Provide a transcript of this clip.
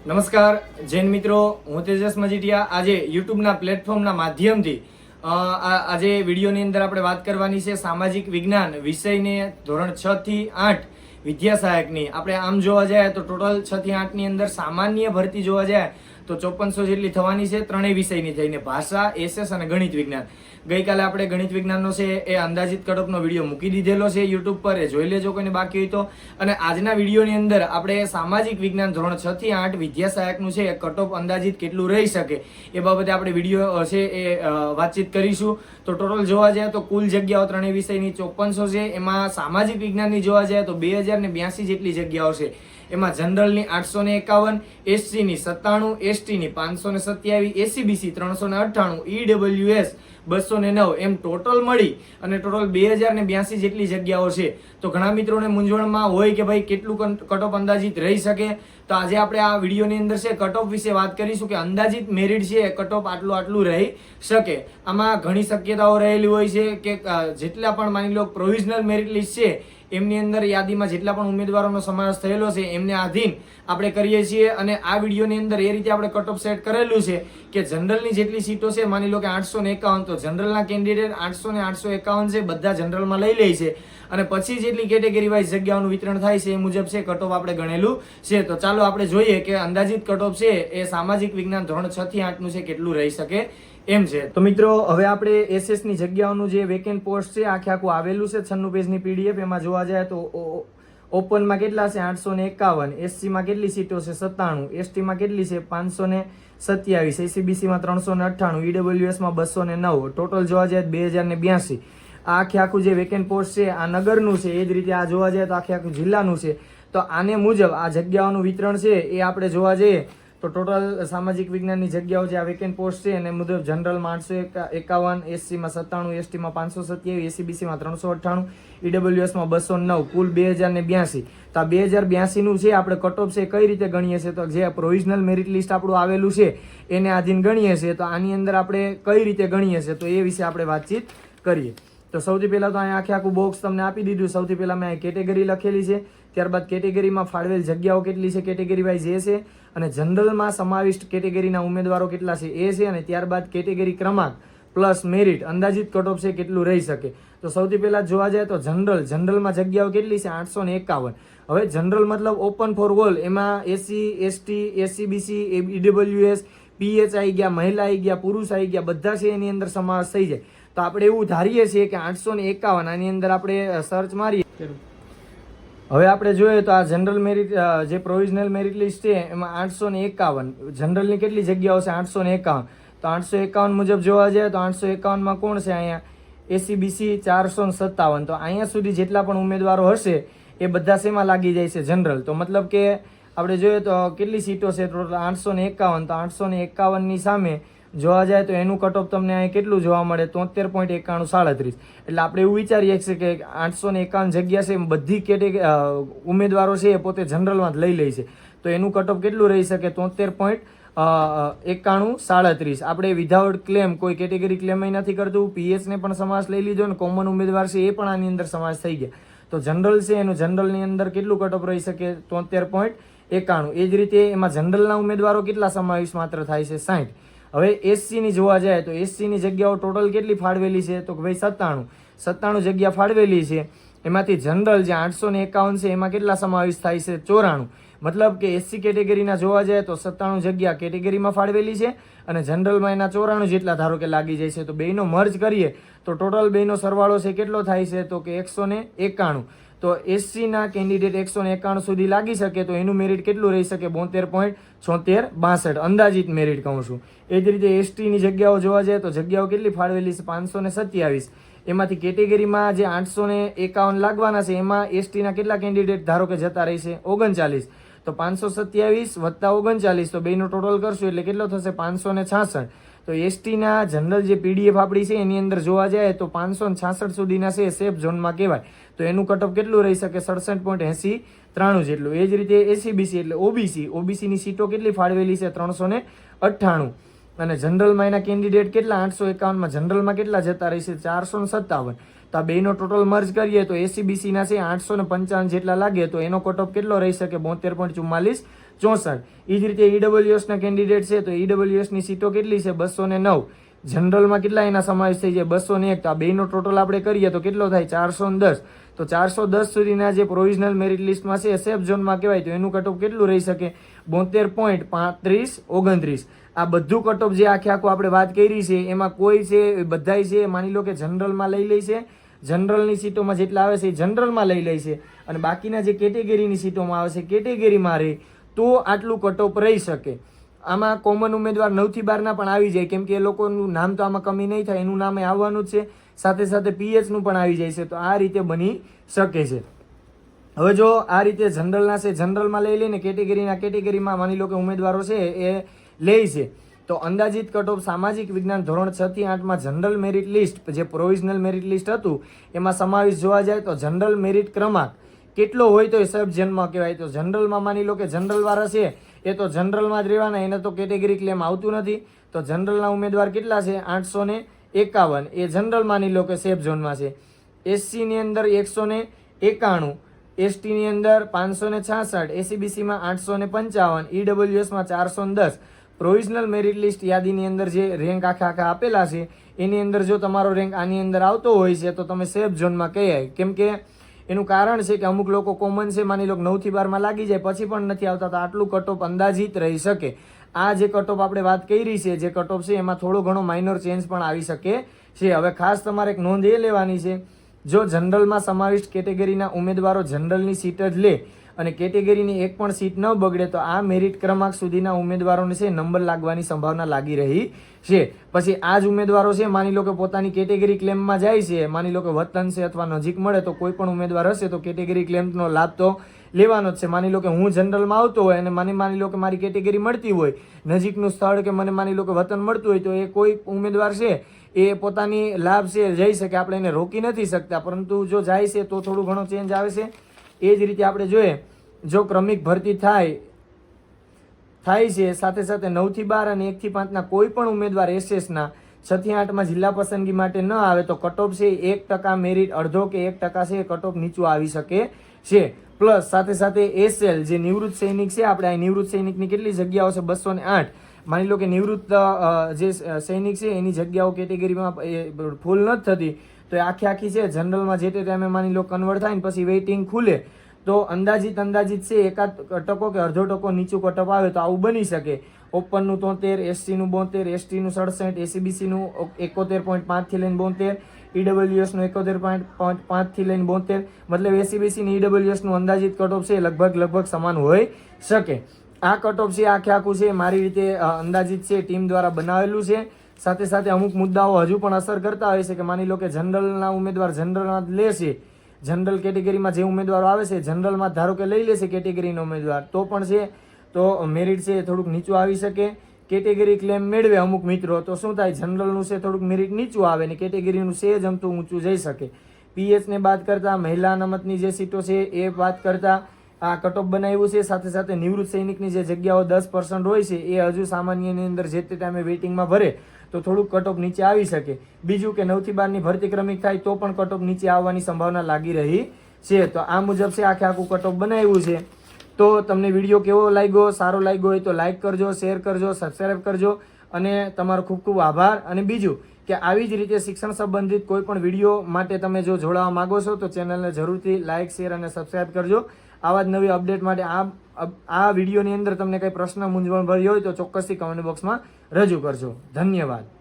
નમસ્કાર, જૈન મિત્રો, હું તેજસ મજીઠિયા. આજે યુટ્યુબના પ્લેટફોર્મના માધ્યમથી આજે વિડીયોની અંદર આપણે વાત કરવાની છે સામાજિક વિજ્ઞાન વિષયને ધોરણ છ થી આઠ વિદ્યા સહાયકની આપણે આમ જોવા જાય તો ટોટલ છ થી આઠની અંદર સામાન્ય ભરતી જોવા જાય તો ચોપનસો જેટલી થવાની છે, ત્રણેય વિષયની થઈને ભાષા, એસએસ અને ગણિત વિજ્ઞાન. ગઈકાલે આપણે ગણિત વિજ્ઞાનનો છે એ અંદાજિત કડકનો વીડિયો મૂકી દીધેલો છે યુટ્યુબ પર, એ જોઈ લેજો કોઈને બાકી હોય તો. અને આજના વિડીયોની અંદર આપણે સામાજિક વિજ્ઞાન ધોરણ છ થી આઠ વિદ્યા સહાયકનું છે, એ કટઅપ અંદાજિત કેટલું રહી શકે એ બાબતે આપણે વીડિયો છે એ વાતચીત કરીશું. તો ટોટલ જોવા જાય તો કુલ જગ્યાઓ ત્રણેય વિષયની ચોપનસો છે, એમાં સામાજિક વિજ્ઞાનની જોવા જાય તો બે હજાર ને બ્યાસી જેટલી જગ્યાઓ છે. એમાં જનરલની આઠસો ને એકાવન, એસસીની સત્તાણું, એસટીની પાંચસો ને સત્યાવીસ એસીબીસી ત્રણસો ને અઠ્ઠાણું, ઈડબ્લ્યુએસ બસો ને નવ એમ ટોટલ મળી અને ટોટલ બે હજાર ને બ્યાસી જેટલી જગ્યાઓ છે. તો ઘણા મિત્રોને મૂંઝવણમાં હોય કે ભાઈ કેટલું કટઓફ અંદાજિત રહી શકે? તો આજે આપણે આ વિડીયોની અંદર છે કટઓફ વિશે વાત કરીશું કે અંદાજિત મેરિટ છે કટઓફ આટલું આટલું રહી શકે. આમાં ઘણી શક્યતાઓ રહેલી હોય છે કે જેટલા પણ માની લો પ્રોવિઝનલ મેરિટ લિસ્ટ છે એમની અંદર યાદીમાં જેટલા પણ ઉમેદવારોનો સમાવેશ થયેલો છે, એમને આધીન આપણે કરીએ છીએ અને આ વિડીયોની અંદર એ રીતે આપણે કટઓફ સેટ કરેલું છે કે જનરલની જેટલી સીટો છે, માની લો કે આઠસો એકાવન, તો જનરલના કેન્ડિડેટ આઠસો ને આઠસો એકાવન છે, બધા જનરલમાં લઈ લે છે. અને પછી જેટલી કેટેગરી વાઇઝ જગ્યાઓનું વિતરણ થાય છે, એ મુજબ છે કટઓફ આપણે ગણેલું છે. તો ચાલો આપણે જોઈએ કે અંદાજિત કટઓફ છે, એ સામાજિક વિજ્ઞાન ધોરણ છ થી આઠનું છે, કેટલું રહી શકે? એમ છે. તો મિત્રો, હવે આપણે એસએસની જગ્યાઓનું જે વેકેન્ટ પોસ્ટ છે, આખે આખું આવેલું છે, છન્નું પેજની પીડીએફ એમાં જોવા જાય તો ઓપનમાં કેટલા છે? આઠસો ને એકાવન. એસસીમાં કેટલી સીટો છે? સત્તાણું. એસટીમાં કેટલી છે? પાંચસો ને સત્યાવીસ. એસીબીસીમાં ત્રણસો ને અઠ્ઠાણું. ઈડબ્લ્યુએસમાં બસો ને નવ. ટોટલ જોવા જાય બે હજાર ને બ્યાસી. આ આખે આખું જે વેકેન્ટ પોસ્ટ છે, આ નગરનું છે, એ જ રીતે આ જોવા જાય તો આખે આખું જિલ્લાનું છે. તો આને મુજબ આ જગ્યાઓનું વિતરણ છે, એ આપણે જોવા જઈએ તો ટોટલ સામાજિક વિજ્ઞાનની જગ્યાઓ જે આ વેકેન્ટ પોસ્ટ છે, એને મુજબ જનરલ આઠસો એકાવન, એસસીમાં સત્તાણું, એસટીમાં પાંચસો સત્યાવીસ એસીબીસીમાં ત્રણસો અઠ્ઠાણું, ઈડબ્લ્યુએસમાં બસો નવ, કુલ બે હજાર ને બ્યાસી. તો આ બે હજાર બ્યાસીનું છે આપણે કટઓફ છે કઈ રીતે ગણીએ છીએ? તો જે પ્રોવિઝનલ મેરિટ લિસ્ટ આપણું આવેલું છે, એને આધીન ગણીએ છીએ. તો આની અંદર આપણે કઈ રીતે ગણીએ છીએ? તો એ વિશે આપણે વાતચીત કરીએ. તો સૌથી પહેલાં તો અહીંયા આખે આખું બોક્સ તમને આપી દીધું. સૌથી પહેલાં મેં અહીં કેટેગરી લખેલી છે. ત્યારબાદ કેટેગરીમાં ફાળવેલ જગ્યાઓ કેટલી છે કેટેગરી વાઇઝ એ છે. અને જનરલમાં સમાવિષ્ટ કેટેગરીના ઉમેદવારો કેટલા છે, એ છે. અને ત્યારબાદ કેટેગરી ક્રમાંક પ્લસ મેરિટ, અંદાજિત કટઓફ છે, કેટલું રહી શકે. તો સૌથી પહેલાં જોવા જાય તો જનરલ, જનરલમાં જગ્યાઓ કેટલી છે, આઠસો ને એકાવન. હવે જનરલ મતલબ ઓપન ફોર ઓલ એમાં SC, ST, SCBC EWS PH આવી ગયા, મહિલા આવી ગયા, પુરુષ આવી ગયા, બધા છે એની અંદર સમાવેશ થઈ જાય. તો આપણે એવું ધારીએ છીએ કે આઠસો ને એકાવન આની અંદર આપણે સર્ચ મારીએ. હવે આપણે જોઈએ તો આ જનરલ મેરિટ જે પ્રોવિઝનલ મેરિટ લિસ્ટ છે, એમાં આઠસો ને એકાવન. જનરલની કેટલી જગ્યાઓ છે? આઠસો ને એકાવન. તો આઠસો એકાવન મુજબ જોવા જાય તો આઠસો એકાવનમાં કોણ છે અહીંયા? એસીબીસી ચારસો ને સત્તાવન. તો અહીંયા સુધી જેટલા પણ ઉમેદવારો હશે, એ બધા શેમાં લાગી જાય છે જનરલ તો મતલબ કે આપણે જોઈએ તો કેટલી સીટો છે? ટોટલ આઠસો ને એકાવન. તો આઠસો ને એકાવનની સામે જોવા જાય તો એનું કટઓફ તમને અહીં કેટલું જોવા મળે? તોતેર પોઈન્ટ એકાણું સાડત્રીસ. એટલે આપણે એવું વિચારીએ છીએ કે આઠસો ને એકાવન જગ્યા છે બધી કેટેગરી ઉમેદવારો છે એ પોતે જનરલમાં જ લઈ લે છે. તો એનું કટઓફ કેટલું રહી શકે? તોતેર પોઈન્ટ એકાણું સાડત્રીસ. આપણે વિધાઉટ ક્લેમ કોઈ કેટેગરી ક્લેમ નથી કરતું. પીએસને પણ સમાસ લઈ લીધો ને કોમન ઉમેદવાર છે એ પણ આની અંદર સમાસ થઈ ગયા. તો જનરલ છે એનું જનરલની અંદર કેટલું કટઓફ રહી શકે? તોતેર પોઈન્ટ એકાણું. એ જ રીતે એમાં જનરલના ઉમેદવારો કેટલા સમાવેશ માત્ર થાય છે? સાઠ હવે એસસીની જોવા જાય તો એસસીની જગ્યાઓ ટોટલ કેટલી ફાળવેલી છે? તો કે ભાઈ સત્તાણું. સત્તાણું જગ્યા ફાળવેલી છે. એમાંથી જનરલ જે આઠસો ને એકાવન છે, એમાં કેટલા સમાવેશ થાય છે? ચોરાણું. મતલબ કે એસસી કેટેગરીના જોવા જાય તો સત્તાણું જગ્યા કેટેગરીમાં ફાળવેલી છે અને જનરલમાં એના ચોરાણું જેટલા ધારો કે લાગી જાય છે. તો બેનો મર્જ કરીએ તો ટોટલ બેનો સરવાળો છે કેટલો થાય છે? તો કે એકસો ને એકાણું. તો એસસીના કેન્ડિડેટ એકસો એકાણું સુધી લાગી શકે તો એનું મેરિટ કેટલું રહી શકે? બોતેર પોઈન્ટ છોતેર બાસઠ. અંદાજિત મેરિટ કહું છું. એ જ રીતે એસટીની જગ્યાઓ જોવા જાય તો જગ્યાઓ કેટલી ફાળવેલી છે? પાંચસો ને સત્યાવીસ. એમાંથી કેટેગરીમાં જે આઠસો ને એકાવન લાગવાના છે, એમાં એસટીના કેટલા કેન્ડિડેટ ધારો કે જતા રહેશે? ઓગણચાલીસ. તો પાંચસો સત્યાવીસ વત્તા ઓગણચાલીસ, તો બેનો ટોટલ કરશું એટલે કેટલો થશે? પાંચસો ને છાસઠ. તો એસટીના જનરલ જે પીડીએફ આપણી છે, એની અંદર જોવા જાય તો પાંચસો છાસઠ સુધીના છે સેફ ઝોનમાં કહેવાય. તો એનું કટઅપ કેટલું રહી શકે? સડસઠ પોઈન્ટ એસી ત્રાણું જેટલું. એ જ રીતે એસીબીસી એટલે ઓબીસી ઓબીસીની સીટો કેટલી ફાળવેલી છે? ત્રણસો ને અઠ્ઠાણું. અને જનરલમાં એના કેન્ડિડેટ કેટલા? આઠસો એકાવનમાં. જનરલમાં કેટલા જતા રહેશે? ચારસો સત્તાવન. તો આ બેનો ટોટલ મર્જ કરીએ તો એસીબીસીના છે આઠસો ને પંચાવન જેટલા લાગે તો એનો કટઓફ કેટલો રહી શકે? બોતેર પોઈન્ટ ચુમ્માલીસ ચોસઠ. એ જ રીતે ઈડબ્લ્યુએસના કેન્ડિડેટ છે તો ઈડબ્લ્યુએસની સીટો કેટલી છે? બસો ને નવ. જનરલમાં કેટલા એના સમાવેશ થઈ જાય? બસો ને એક. તો આ બેનો ટોટલ આપણે કરીએ તો કેટલો થાય? ચારસો દસ. તો ચારસો દસ સુધીના જે પ્રોવિઝનલ મેરિટ લિસ્ટમાં છે સેફ ઝોનમાં કહેવાય તો એનું કટઓફ કેટલું રહી શકે? બોતેર પોઈન્ટ પાંત્રીસ, ઓગણત્રીસ. આ બધું કટઓફ જે આખે આખું આપણે વાત કરી છે, એમાં કોઈ છે, બધાય છે, માની લો કે જનરલમાં લઈ લે છે જનરલની સીટોમાં જેટલા આવે છે એ જનરલમાં લઈ લે છે. અને બાકીના જે કેટેગરીની સીટોમાં આવે છે કેટેગરીમાં રહે તો આટલું કટઓફ રહી શકે. આમાં કોમન ઉમેદવાર નવથી બારના પણ આવી જાય. કેમ કે એ લોકોનું નામ તો આમાં કમી નહીં થાય. એનું નામ આવવાનું જ છે. સાથે સાથે પીએચનું પણ આવી જાય છે. તો આ રીતે બની શકે છે. હવે જો આ રીતે જનરલના છે, જનરલમાં લઈ લઈને કેટેગરીના કેટેગરીમાં માની લો કે ઉમેદવારો છે એ લે છે. તો અંદાજિત કટઓફ સામાજિક વિજ્ઞાન ધોરણ છ થી આઠમાં જનરલ મેરિટ લિસ્ટ, જે પ્રોવિઝનલ મેરિટ લિસ્ટ હતું, એમાં સમાવેશ જોવા જાય તો જનરલ મેરિટ ક્રમાંક કેટલો હોય તો એ સબ જન્મ કહેવાય. તો જનરલમાં માની લો કે જનરલ વાળા છે, એ તો જનરલમાં જ રહેવાના, એને તો કેટેગરી ક્લેમ આવતું નથી. તો જનરલના ઉમેદવાર કેટલા છે? આઠસો ને એકાવન. એ જનરલ માની લો કે સેફ ઝોનમાં છે. એસસીની અંદર એકસો ને એકાણું એસટીની અંદર પાંચસો ને છાસઠ એસીબીસીમાં આઠસો ને પંચાવન ઈડબ્લ્યુએસમાં ચારસો ને દસ પ્રોવિઝનલ મેરિટ લિસ્ટ યાદીની અંદર જે રેન્ક આખા આખા આપેલા છે, એની અંદર જો તમારો રેન્ક આની અંદર આવતો હોય છે, તો તમે સેફ ઝોનમાં કહેવાય કેમ કે એનું કારણ છે કે અમુક લોકો કોમન છે, માની લો નવથી બારમાં લાગી જાય, પછી પણ નથી આવતા, તો આટલું કટઓફ અંદાજિત રહી શકે. આ જે કટઓફ આપણે વાત કરી છે, જે કટઓફ છે, એમાં થોડો ઘણો માઇનર ચેન્જ પણ આવી શકે છે. હવે ખાસ તમારે એક નોંધ એ લેવાની છે, જો જનરલમાં સમાવિષ્ટ કેટેગરીના ઉમેદવારો જનરલની સીટ જ લે અને કેટેગરીની એક પણ સીટ ન બગડે તો આ મેરિટ ક્રમાંક સુધીના ઉમેદવારોને છે નંબર લાગવાની સંભાવના લાગી રહી છે. પછી આ જ ઉમેદવારો છે, માની લો કે પોતાની કેટેગરી ક્લેમમાં જાય છે, માની લો કે વતન છે અથવા નજીક મળે તો કોઈ પણ ઉમેદવાર હશે તો કેટેગરી ક્લેમનો લાભ તો લેવાનો જ છે. માની લો કે હું જનરલમાં આવતો હોય અને મને માની લો કે મારી કેટેગરી મળતી હોય, નજીકનું સ્થળ કે મને માની લો કે વતન મળતું હોય તો એ કોઈ ઉમેદવાર છે, એ પોતાની લાભ છે, જઈ શકે. આપણે એને રોકી નથી શકતા. પરંતુ જો જાય છે તો થોડું ઘણો ચેન્જ આવે છે. એ જ રીતે આપણે જોઈએ જો ક્રમિક ભરતી થાય થાય છે, સાથે સાથે નવથી બાર અને એકથી પાંચના કોઈ પણ ઉમેદવાર એસએસના છથી આઠમાં જિલ્લા પસંદગી માટે ન આવે તો કટઓફ છે, એક ટકા મેરિટ અડધો કે એક ટકા છે એ કટઓફ નીચું આવી શકે છે. પ્લસ સાથે સાથે એસએલ જે નિવૃત્ત સૈનિક છે, આપણે આ નિવૃત્ત સૈનિકની કેટલી જગ્યાઓ છે, બસો ને આઠ. માની લો કે નિવૃત્ત જે સૈનિક છે, એની જગ્યાઓ કેટેગરીમાં ફૂલ નથી થતી, તો આખી આખી છે, જનરલમાં જે તે ટાઈમે માની લો કન્વર્ટ થાય ને પછી વેઇટિંગ ખુલે. તો અંદાજિત અંદાજિત છે એકાદ ટકો કે અડધો ટકો, નીચું કટઅપ આવે તો આવું બની શકે. ઓપનનું તોતેર એસસીનું બોતેર, એસટીનું સડસઠ, એસીબીસીનું એકોતેર પોઈન્ટ પાંચથી લઈને બોતેર, ઈડબ્લ્યુએસનું એકોતેર પોઈન્ટ પાંચથી લઈને બોતેર. મતલબ એસીબીસીની ઈડબ્લ્યુએસનું અંદાજિત કટઓફ છે લગભગ લગભગ સમાન હોઈ શકે. આ કટઓફ છે, આખે આખું છે, મારી રીતે અંદાજિત છે, ટીમ દ્વારા બનાવેલું છે. સાથે સાથે અમુક મુદ્દાઓ હજુ પણ અસર કરતા હોય છે કે માની લો કે જનરલના ઉમેદવાર જનરલના જ લેશે જનરલ કેટેગરીમાં જે ઉમેદવારો આવે છે, જનરલમાં ધારો કે લઈ લેશે કેટેગરીનો ઉમેદવાર, તો પણ છે, તો મેરિટ છે એ થોડુંક નીચું આવી શકે. કેટેગરી ક્લેમ મેળવે અમુક મિત્રો, તો શું થાય, જનરલનું છે થોડુંક મેરિટ નીચું આવે ને કેટેગરીનું છે જ અમતું ઊંચું જઈ શકે. પીએચને બાદ કરતા, મહિલા અનામતની જે સીટો છે એ વાત કરતા આ કટઓફ બનાવ્યું છે. સાથે સાથે નિવૃત્ત સૈનિકની જે જગ્યાઓ દસ પર્સન્ટ હોય છે, એ હજુ સામાન્યની અંદર જે તે ટાઈમે વેઇટિંગમાં ભરે, તો થોડુંક કટઓફ નીચે આવી શકે. બીજું કે નવથી બારની ભરતી ક્રમિક થાય, તો પણ કટઓફ નીચે આવવાની સંભાવના લાગી રહી છે. તો આ મુજબ છે, આખે આખું કટઓફ બનાવ્યું છે. તો તમને વીડિયો કેવો લાગ્યો, સારો લાગ્યો હોય તો લાઇક કરજો શેર કરજો સબસ્ક્રાઈબ કરજો, અને તમારો ખૂબ ખૂબ આભાર. અને બીજું કે આવી જ રીતે શિક્ષણ સંબંધિત કોઈ પણ વીડિયો માટે તમે જો જોડાવા માંગો છો, તો ચેનલને જરૂરથી લાઇક શેર અને સબસ્ક્રાઈબ કરજો. આવા જ નવી અપડેટ માટે આ આ વિડીયોની અંદર તમને કંઈ પ્રશ્ન મૂંઝવણ ભર્યો હોય તો ચોક્કસથી કમેન્ટ બોક્સમાં રજૂ કરજો. ધન્યવાદ.